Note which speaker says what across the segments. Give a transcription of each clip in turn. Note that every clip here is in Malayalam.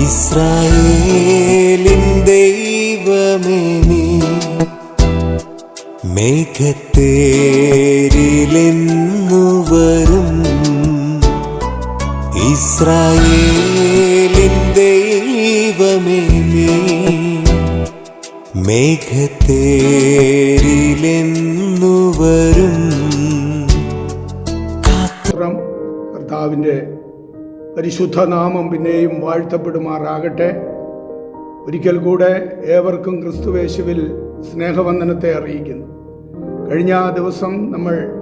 Speaker 1: ഇസ്രായേലിൻ ദൈവമേ നീ മേഘത്തേരിലെന്നു വരും. ഇസ്രായേലിൻ ദൈവമേ നീ മേഘത്തേരിലെന്നു വരും.
Speaker 2: കർത്താവിന്റെ പരിശുദ്ധ നാമം പിന്നെയും വാഴ്ത്തപ്പെടുമാറാകട്ടെ. ഒരിക്കൽ കൂടെ ഏവർക്കും ക്രിസ്തുവേശുവിൽ സ്നേഹവന്ദനത്തെ അറിയിക്കുന്നു. കഴിഞ്ഞ ദിവസം നമ്മൾ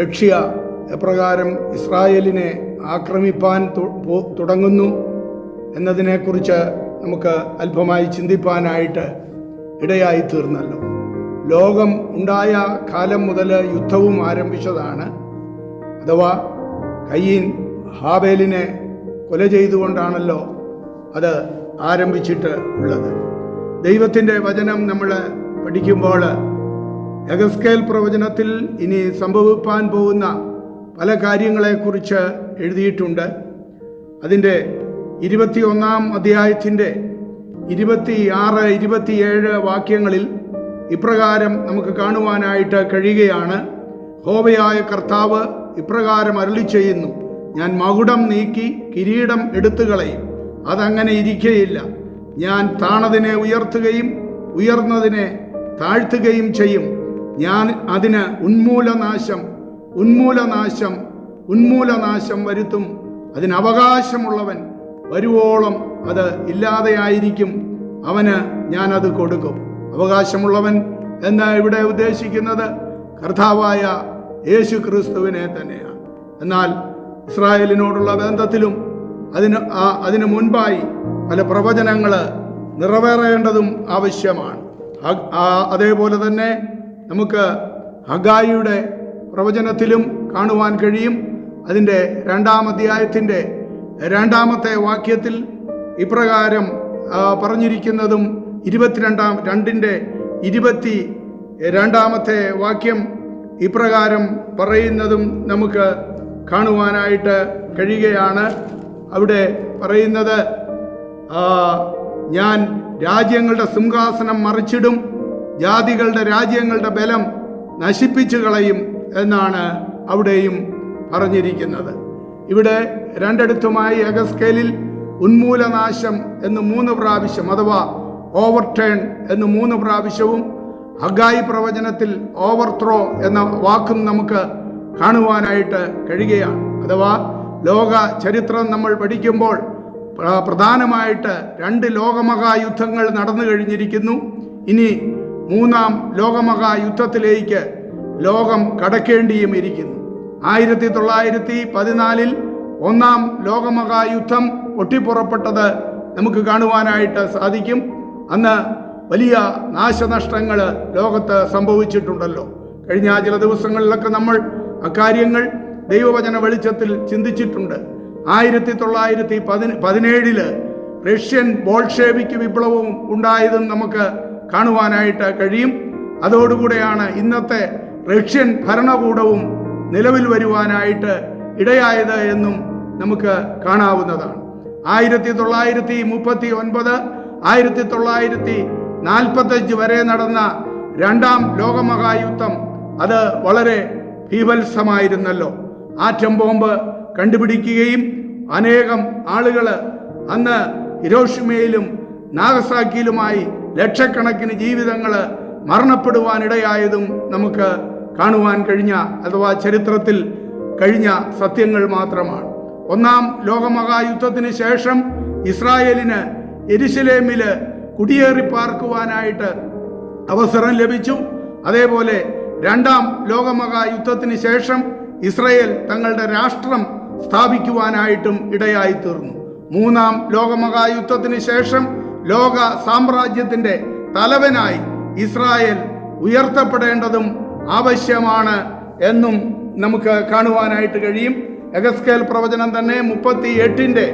Speaker 2: റഷ്യ എപ്രകാരം ഇസ്രായേലിനെ ആക്രമിപ്പാൻ തുടങ്ങുന്നു എന്നതിനെക്കുറിച്ച് നമുക്ക് അല്പമായി ചിന്തിപ്പാനായിട്ട് ഇടയായി തീർന്നല്ലോ. ലോകം ഉണ്ടായ കാലം മുതൽ യുദ്ധവും ആരംഭിച്ചതാണ്. അഥവാ കയ്യീൻ ഹാബേലിനെ കൊല ചെയ്തുകൊണ്ടാണല്ലോ അത് ആരംഭിച്ചിട്ട് ഉള്ളത്. ദൈവത്തിന്റെ വചനം നമ്മൾ പഠിക്കുമ്പോൾ എഗസ്കേൽ പ്രവചനത്തിൽ ഇനി സംഭവിപ്പാൻ പോകുന്ന പല കാര്യങ്ങളെക്കുറിച്ച് എഴുതിയിട്ടുണ്ട്. അതിന്റെ ഇരുപത്തിയൊന്നാം അധ്യായത്തിന്റെ ഇരുപത്തി ആറ് ഇരുപത്തിയേഴ് വാക്യങ്ങളിൽ ഇപ്രകാരം നമുക്ക് കാണുവാനായിട്ട് കഴിയുകയാണ്. ഹോവയായ കർത്താവ് ഇപ്രകാരം അരുളി ചെയ്യുന്നു ഞാൻ മകുടം നീക്കി കിരീടം എടുത്തു കളയും. അതങ്ങനെ ഇരിക്കയില്ല. ഞാൻ താണതിനെ ഉയർത്തുകയും ഉയർന്നതിനെ താഴ്ത്തുകയും ചെയ്യും. ഞാൻ അതിന് ഉന്മൂലനാശം ഉന്മൂലനാശം ഉന്മൂലനാശം വരുത്തും. അതിനവകാശമുള്ളവൻ വരുവോളം അത് ഇല്ലാതെയായിരിക്കും അവന് ഞാൻ അത് കൊടുക്കും. അവകാശമുള്ളവൻ എന്ന് ഇവിടെ ഉദ്ദേശിക്കുന്നത്? കർത്താവായ യേശു ക്രിസ്തുവിനെ തന്നെയാണ്. എന്നാൽ ഇസ്രായേലിനോടുള്ള ബന്ധത്തിലും അതിന് അതിനു മുൻപായി പല പ്രവചനങ്ങൾ നിറവേറേണ്ടതും ആവശ്യമാണ്. അതേപോലെ തന്നെ നമുക്ക് ഹഗായിയുടെ പ്രവചനത്തിലും കാണുവാൻ കഴിയും. അതിന്റെ രണ്ടാം അധ്യായത്തിന്റെ രണ്ടാമത്തെ വാക്യത്തിൽ ഇപ്രകാരം പറഞ്ഞിരിക്കുന്നതും ഇരുപത്തിരണ്ടാം രണ്ടിന്റെ ഇരുപത്തി രണ്ടാമത്തെ വാക്യം ഇപ്രകാരം പറയുന്നതും നമുക്ക് കാണുവാനായിട്ട് കഴിയുകയാണ്. അവിടെ പറയുന്നത് ഞാൻ രാജ്യങ്ങളുടെ സിംഹാസനം മറിച്ചിടും ജാതികളുടെ രാജ്യങ്ങളുടെ ബലം നശിപ്പിച്ചു കളയും എന്നാണ് അവിടെയും പറഞ്ഞിരിക്കുന്നത്. ഇവിടെ രണ്ടിടത്തുമായി എഗസ്കേലിൽ ഉന്മൂലനാശം എന്ന് മൂന്ന് പ്രാവശ്യം അഥവാ ഓവർ ടേൺ എന്ന് മൂന്ന് പ്രാവശ്യവും ഹഗായി പ്രവചനത്തിൽ ഓവർത്രോ എന്ന വാക്കും നമുക്ക് കാണുവാനായിട്ട് കഴിയുകയാണ്. അഥവാ ലോക ചരിത്രം നമ്മൾ പഠിക്കുമ്പോൾ പ്രധാനമായിട്ട് രണ്ട് ലോകമഹായുദ്ധങ്ങൾ നടന്നു കഴിഞ്ഞിരിക്കുന്നു. ഇനി മൂന്നാം ലോകമഹായുദ്ധത്തിലേക്ക് ലോകം കടക്കേണ്ടിയും ഇരിക്കുന്നു. ആയിരത്തി തൊള്ളായിരത്തി പതിനാലിൽ ഒന്നാം ലോകമഹായുദ്ധം പൊട്ടിപ്പുറപ്പെട്ടത് നമുക്ക് കാണുവാനായിട്ട് സാധിക്കും. അന്ന് വലിയ നാശനഷ്ടങ്ങൾ ലോകത്ത് സംഭവിച്ചിട്ടുണ്ടല്ലോ. കഴിഞ്ഞ ചില ദിവസങ്ങളിലൊക്കെ നമ്മൾ അക്കാര്യങ്ങൾ ദൈവവചന വെളിച്ചത്തിൽ ചിന്തിച്ചിട്ടുണ്ട്. ആയിരത്തി തൊള്ളായിരത്തി പതിന പതിനേഴിൽ റഷ്യൻ ബോൾഷേവിക്ക് വിപ്ലവവും ഉണ്ടായതും നമുക്ക് കാണുവാനായിട്ട് കഴിയും. അതോടുകൂടെയാണ് ഇന്നത്തെ റഷ്യൻ ഭരണകൂടവും നിലവിൽ വരുവാനായിട്ട് ഇടയായത് എന്നും നമുക്ക് കാണാവുന്നതാണ്. ആയിരത്തി തൊള്ളായിരത്തി മുപ്പത്തി ഒൻപത് ആയിരത്തി തൊള്ളായിരത്തി നാൽപ്പത്തഞ്ച് വരെ നടന്ന രണ്ടാം ലോകമഹായുദ്ധം അത് വളരെ ഭീവത്സമായിരുന്നല്ലോ ആറ്റം ബോംബ് കണ്ടുപിടിക്കുകയും അനേകം ആളുകൾ അന്ന് ഹിരോഷിമയിലും നാഗസാക്കിയിലുമായി ലക്ഷക്കണക്കിന് ജീവിതങ്ങൾ മരണപ്പെടുവാനിടയായതും നമുക്ക് കാണുവാൻ കഴിഞ്ഞ അഥവാ ചരിത്രത്തിൽ കഴിഞ്ഞ സത്യങ്ങൾ മാത്രമാണ്. ഒന്നാം ലോകമഹായുദ്ധത്തിന് ശേഷം ഇസ്രായേലിന് എരുസലേമിൽ കുടിയേറി പാർക്കുവാനായിട്ട് അവസരം ലഭിച്ചു. അതേപോലെ രണ്ടാം ലോകമഹായുദ്ധത്തിന് ശേഷം ഇസ്രയേൽ തങ്ങളുടെ രാഷ്ട്രം സ്ഥാപിക്കുവാനായിട്ടും ഇടയായി തീർന്നു. മൂന്നാം ലോകമഹായുദ്ധത്തിന് ശേഷം ലോക സാമ്രാജ്യത്തിന്റെ തലവനായി ഇസ്രായേൽ ഉയർത്തപ്പെടേണ്ടതും ആവശ്യമാണ് എന്നും നമുക്ക് കാണുവാനായിട്ട് കഴിയും. എഗസ്കേൽ പ്രവചനം തന്നെ മുപ്പത്തി എട്ടിന്റെ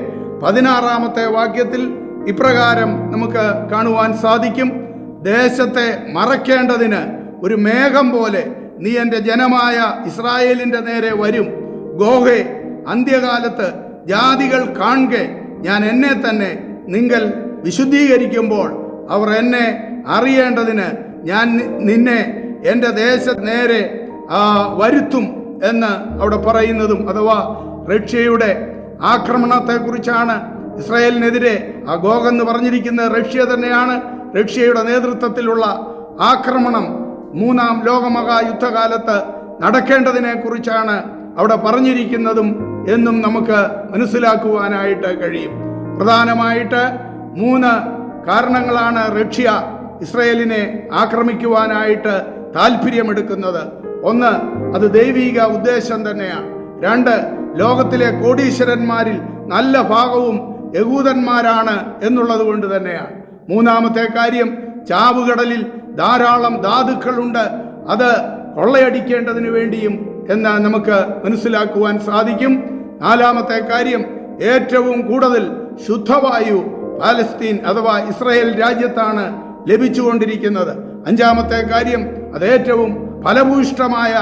Speaker 2: പതിനാറാമത്തെ വാക്യത്തിൽ ഇപ്രകാരം നമുക്ക് കാണുവാൻ സാധിക്കും. ദേശത്തെ മറയ്ക്കേണ്ടതിന് ഒരു മേഘം പോലെ നീ എന്റെ ജനമായ ഇസ്രായേലിന്റെ നേരെ വരും. ഗോഹെ അന്ത്യകാലത്ത് ജാതികൾ കാണുക ഞാൻ എന്നെ തന്നെ നിങ്ങൾ വിശുദ്ധീകരിക്കുമ്പോൾ അവർ എന്നെ അറിയേണ്ടതിന് ഞാൻ നിന്നെ എന്റെ ദേശ നേരെ വരുത്തും എന്ന് അവിടെ പറയുന്നതും അഥവാ റഷ്യയുടെ ആക്രമണത്തെക്കുറിച്ചാണ് ഇസ്രായേലിനെതിരെ ആ ഗോഗ് എന്ന് പറഞ്ഞിരിക്കുന്നത്. റഷ്യ തന്നെയാണ് റഷ്യയുടെ നേതൃത്വത്തിലുള്ള ആക്രമണം. മൂന്നാം ലോകമഹാ യുദ്ധകാലത്ത് നടക്കേണ്ടതിനെ കുറിച്ചാണ് അവിടെ പറഞ്ഞിരിക്കുന്നതും എന്നും നമുക്ക് മനസ്സിലാക്കുവാനായിട്ട് കഴിയും. പ്രധാനമായിട്ട് മൂന്ന് കാരണങ്ങളാണ് റഷ്യ ഇസ്രയേലിനെ ആക്രമിക്കുവാനായിട്ട് താല്പര്യമെടുക്കുന്നത് ഒന്ന് അത് ദൈവീക ഉദ്ദേശം തന്നെയാണ്. രണ്ട് ലോകത്തിലെ കോടീശ്വരന്മാരിൽ നല്ല ഭാഗവും യഹൂദന്മാരാണ് എന്നുള്ളത് കൊണ്ട് തന്നെയാണ്. മൂന്നാമത്തെ കാര്യം ചാവുകടലിൽ ധാരാളം ധാതുക്കളുണ്ട്. അത് കൊള്ളയടിക്കേണ്ടതിന് വേണ്ടിയും എന്ന് നമുക്ക് മനസ്സിലാക്കുവാൻ സാധിക്കും. നാലാമത്തെ കാര്യം ഏറ്റവും കൂടുതൽ ശുദ്ധവായു പാലസ്തീൻ അഥവാ ഇസ്രായേൽ രാജ്യത്താണ് ലഭിച്ചുകൊണ്ടിരിക്കുന്നത്. അഞ്ചാമത്തെ കാര്യം അത് ഏറ്റവും ഫലഭൂഷ്ടമായ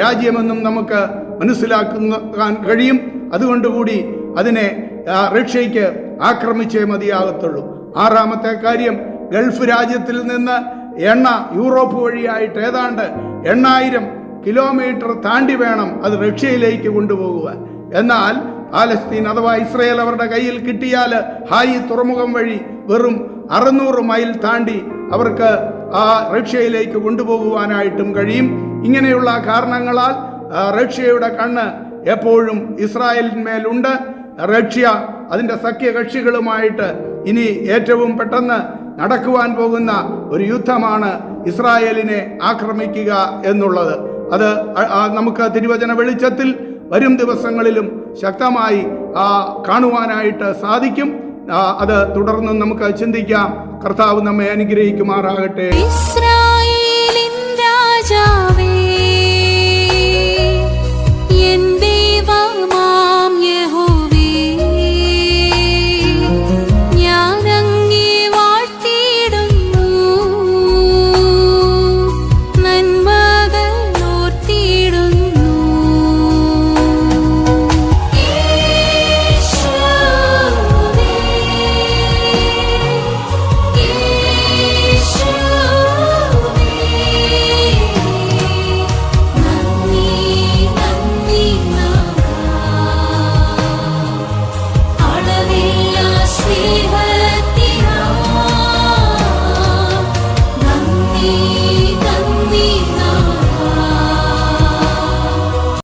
Speaker 2: രാജ്യമെന്നും നമുക്ക് മനസ്സിലാക്കാൻ കഴിയും. അതുകൊണ്ടുകൂടി അതിനെ റഷ്യയ്ക്ക് ആക്രമിച്ചേ മതിയാകത്തുള്ളൂ. ആറാമത്തെ കാര്യം ഗൾഫ് രാജ്യത്തിൽ നിന്ന് എണ്ണ യൂറോപ്പ് വഴിയായിട്ട് ഏതാണ്ട് എണ്ണായിരം കിലോമീറ്റർ താണ്ടി വേണം അത് റഷ്യയിലേക്ക് കൊണ്ടുപോകുവാൻ. എന്നാൽ പാലസ്തീൻ അഥവാ ഇസ്രയേൽ അവരുടെ കയ്യിൽ കിട്ടിയാൽ ഹായി തുറമുഖം വഴി വെറും അറുന്നൂറ് മൈൽ താണ്ടി അവർക്ക് ആ റഷ്യയിലേക്ക് കൊണ്ടുപോകുവാനായിട്ടും കഴിയും. ഇങ്ങനെയുള്ള കാരണങ്ങളാൽ റഷ്യയുടെ കണ്ണ് എപ്പോഴും ഇസ്രായേലിന്മേലുണ്ട് റഷ്യ അതിന്റെ സഖ്യകക്ഷികളുമായിട്ട് ഇനി ഏറ്റവും പെട്ടെന്ന് നടക്കുവാൻ പോകുന്ന ഒരു യുദ്ധമാണ് ഇസ്രായേലിനെ ആക്രമിക്കുക എന്നുള്ളത്. അത് നമുക്ക് തിരുവചന വെളിച്ചത്തിൽ വരും ദിവസങ്ങളിലും ശക്തമായി കാണുവാനായിട്ട് സാധിക്കും. അത് തുടർന്നും നമുക്ക് ചിന്തിക്കാം. കർത്താവ് നമ്മെ അനുഗ്രഹിക്കുമാറാകട്ടെ.
Speaker 3: ഇസ്രായേലിൻ രാജാ